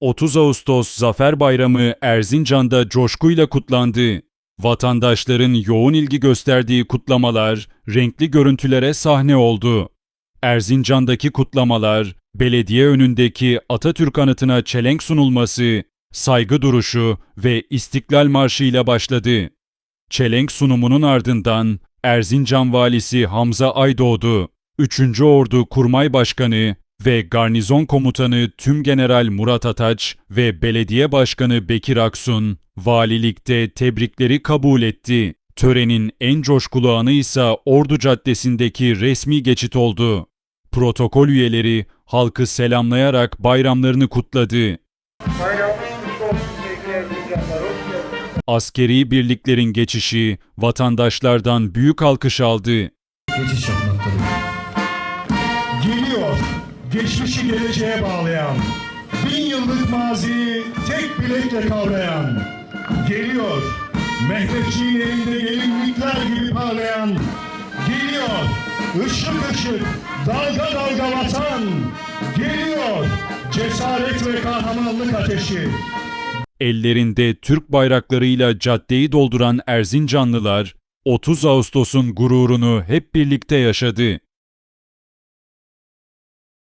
30 Ağustos Zafer Bayramı Erzincan'da coşkuyla kutlandı. Vatandaşların yoğun ilgi gösterdiği kutlamalar renkli görüntülere sahne oldu. Erzincan'daki kutlamalar, belediye önündeki Atatürk anıtına çelenk sunulması, saygı duruşu ve İstiklal Marşı ile başladı. Çelenk sunumunun ardından Erzincan Valisi Hamza Aydoğdu, 3. Ordu Kurmay Başkanı ve Garnizon Komutanı Tümgeneral Murat Ataç ve Belediye Başkanı Bekir Aksun, valilikte tebrikleri kabul etti. Törenin en coşkulu anı ise Ordu Caddesi'ndeki resmi geçit oldu. Protokol üyeleri halkı selamlayarak bayramlarını kutladı. Askeri birliklerin geçişi vatandaşlardan büyük alkış aldı. geçiş geçmişi geleceğe bağlayan, bin yıllık maziyi tek bilekle kavrayan, geliyor, Mehmetçiğin elinde gelinlikler gibi parlayan, geliyor, ışık ışık, dalga dalga vatan, geliyor, cesaret ve kahramanlık ateşi. Ellerinde Türk bayraklarıyla caddeyi dolduran Erzincanlılar 30 Ağustos'un gururunu hep birlikte yaşadı.